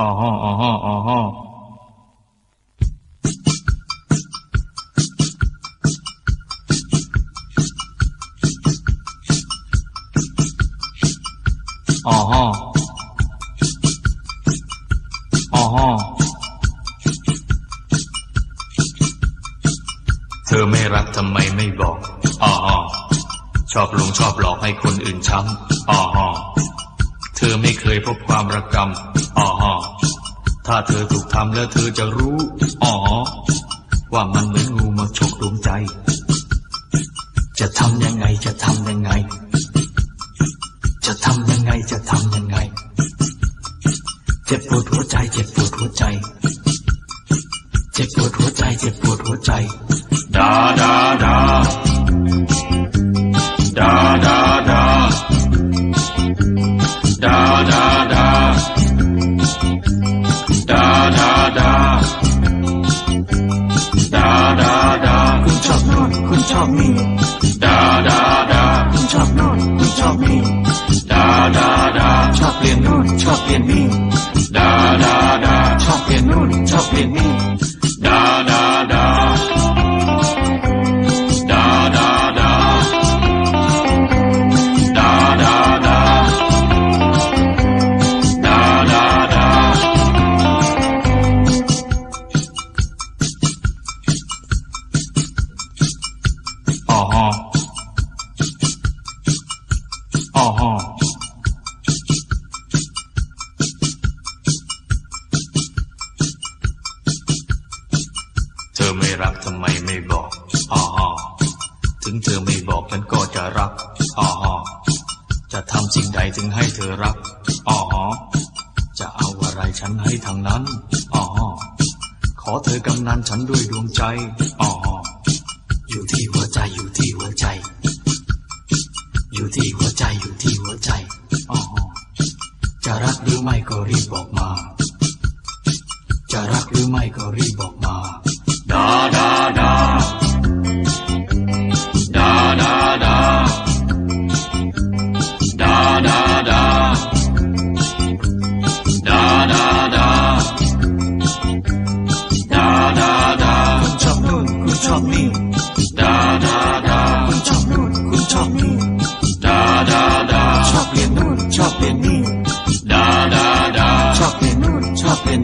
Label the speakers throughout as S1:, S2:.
S1: อ๋อฮะอ๋อฮะอ๋อฮะอ๋อฮะอ๋อฮะเธอไม่รักทำไมไม่บอกอ๋อฮะชอบลงชอบหลอกให้คนอื่นช้ำอ๋อฮะเธอไม่เคยพบความระกำอ๋อฮะ ถ้าเธอถูกทำแล้วเธอจะรู้ อ๋อ ว่ามันเหมือนงูมาฉกดวงใจ จะทำยังไงจะทำยังไง คุณชอบนี่ดาดาดาคุณชอบโน่นคุณชอบนี่ ดาดาดาชอบเปลี่ยนโน่นชอบเปลี่ยนนี่ อ๋อฮะเธอไม่รักทำไมไม่บอกอ๋อฮะถึงเธอไม่บอกฉันก็จะรักอ๋อฮะจะทำสิ่งใดถึงให้เธอรักอ๋อจะเอาอะไรฉันให้ทางนั้นอ๋อขอเธอกำนันฉันด้วยดวงใจอ๋ออยู่ที่หัวใจอยู่ที่หัวใจ อยู่ที่หัวใจอยู่ที่หัวใจอ๋อจะรักหรือไม่ก็รีบบอกมา จะรักหรือไม่ก็รีบบอกมาดาดา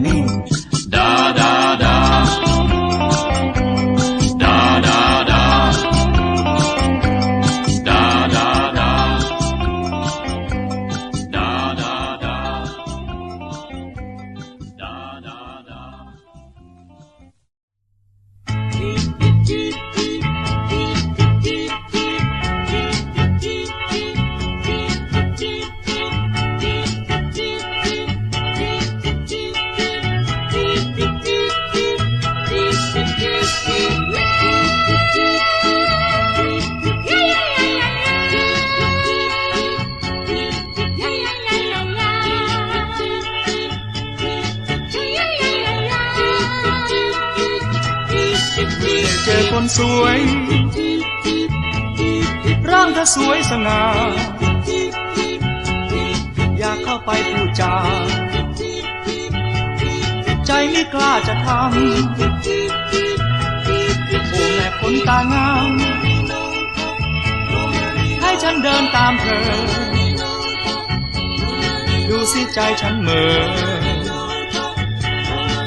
S1: ช คน
S2: สวย ร่างเธอสวยสง่า อยากเข้าไปพูดจา ใจไม่กล้าจะทำโอ้แม่คนตางาม ให้ฉันเดินตามเธอ ดูสิใจฉันเหม่อ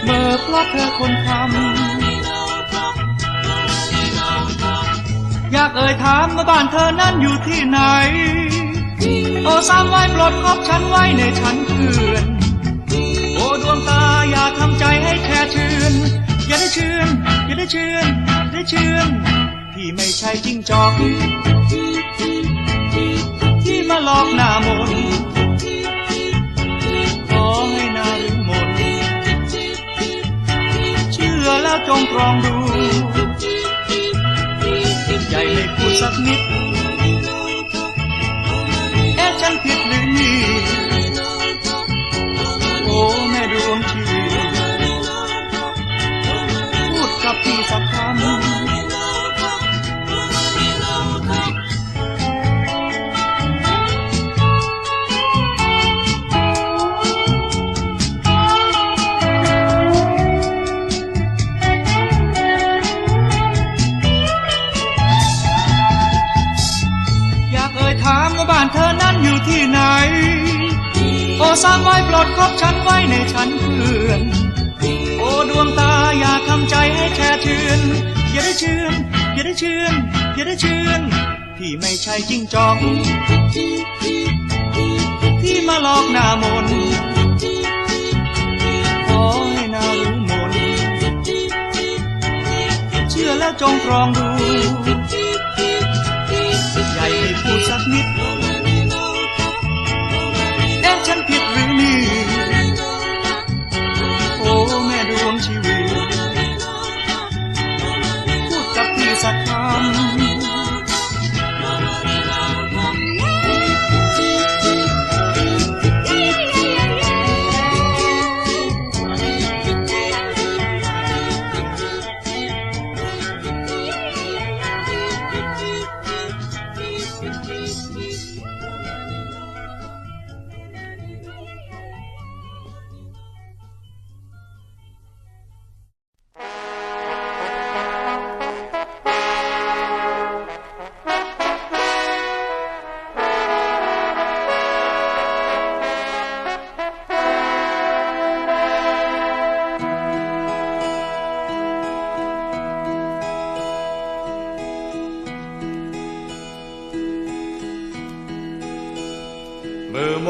S2: เหม่อเพราะเธอคนทำ อยากเอ่ยถามว่าบ้านเธอนั้นอยู่ที่ไหน โอ้สามไว้ปลดคบฉันไว้ในฉันเพื่อน โอ้ดวงตาอย่าทำใจให้แค่ชื่น อย่าได้ชื่น อย่าได้ชื่นได้ชื่นที่ไม่ใช่จิ้งจอกที่มาหลอกหน้ามนต์ขอให้หนารึงมนต์เชื่อแล้วจงตรองดูใหญ่ไม่พูด สักนิด ดคบฉันไว้ในฉันเพื่อน โอ้ดวงตาอย่าทำใจให้แช่ชื่น อย่าได้ชื่น อย่าได้ชื่น อย่าได้ชื่น พี่ไม่ใช่จิ้งจอกที่มาหลอกหน้ามนขอให้นารู้มน เชื่อแล้วจงตรองดู ใหญ่ไม่พูดสักนิด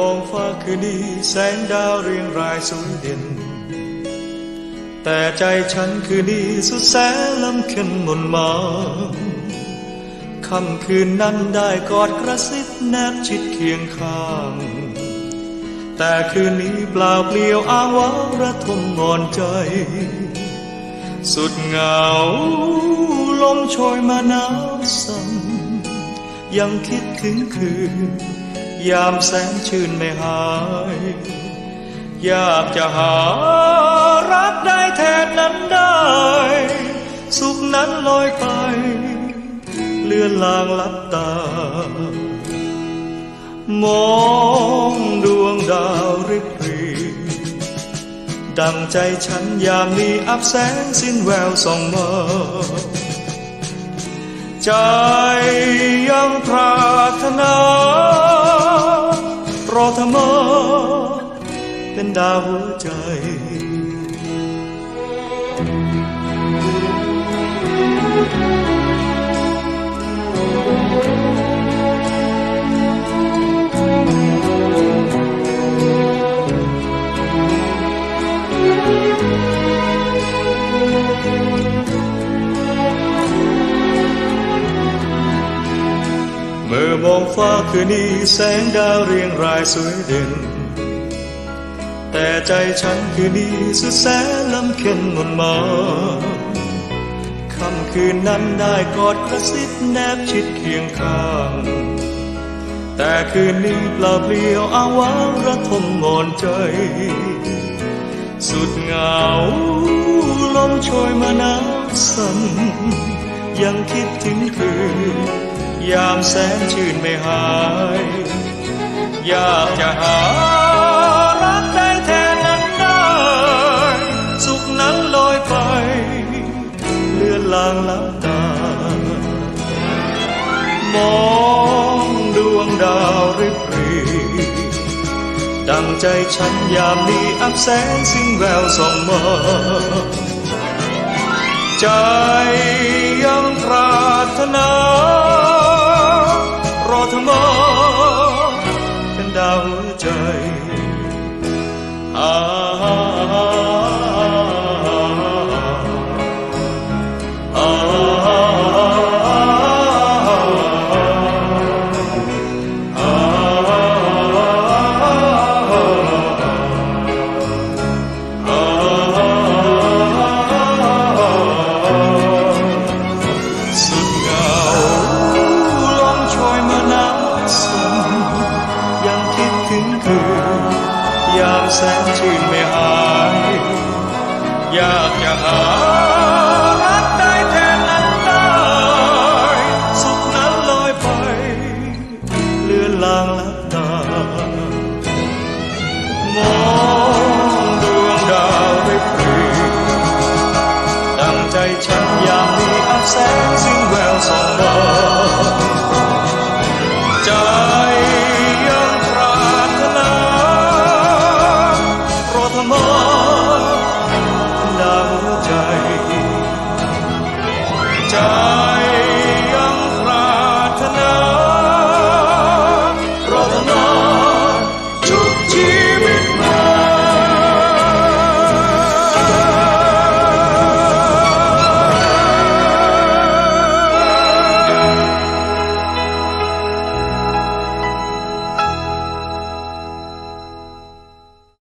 S2: มองฟ้าคืนนี้แสงดาวเรียงรายสวยเด่น แต่ใจฉันคืนนี้สุดแสนลำเค็นมนมาค่ำคืนนั้นได้กอดกระซิบแนบชิดเคียงข้าง แต่คืนนี้เปล่าเปลี่ยวอ้างว้างระทมงอนใจ สุดเหงาลมโชยมาหนาวสั่นยังคิดถึงคืน ยามแสนชื่นไม่หาย อยากจะหารักได้แทนนั้นได้ สุขนั้นลอยไป เลื่อนลางลับตา มองดวงดาวริบหรีดังใจฉันยามนี้อับแสงสิ้นแววส่องมาใจยังปรารถนา รอเธอมาเป็นดาวหัวใจ มองฟ้าคืนนี้แสงดาวเรียงรายสวยเด่น แต่ใจฉันคืนนี้สุดแสนลำเค็นมนมาค่ำคืนนั้นได้กอดกระซิบแนบชิดเคียงข้าง แต่คืนนี้เปล่าเปลี่ยวอาวาระทมงอนใจ สุดเหงาลมโชยมาหนาวสั่นยังคิดถึงคืน ยามแสนชื่นไม่หาย อยากจะหารักได้แทนนั้นได้ สุขนั้นลอยไป เลื่อนลางลับตามองดวงดาวริบหรีดังใจฉันยามนี้อับแสงสิ้นแววส่องมาใจยังปรารถนาามแสนชื่นไม่หายอยากจะหารักได้แทนนั้นได้สุขนั้นลอยไปเลื่อนลางลับตามองดวงดาวริบหรีดังใจฉันยามนี้อับแสงสิ้นแววส่องมา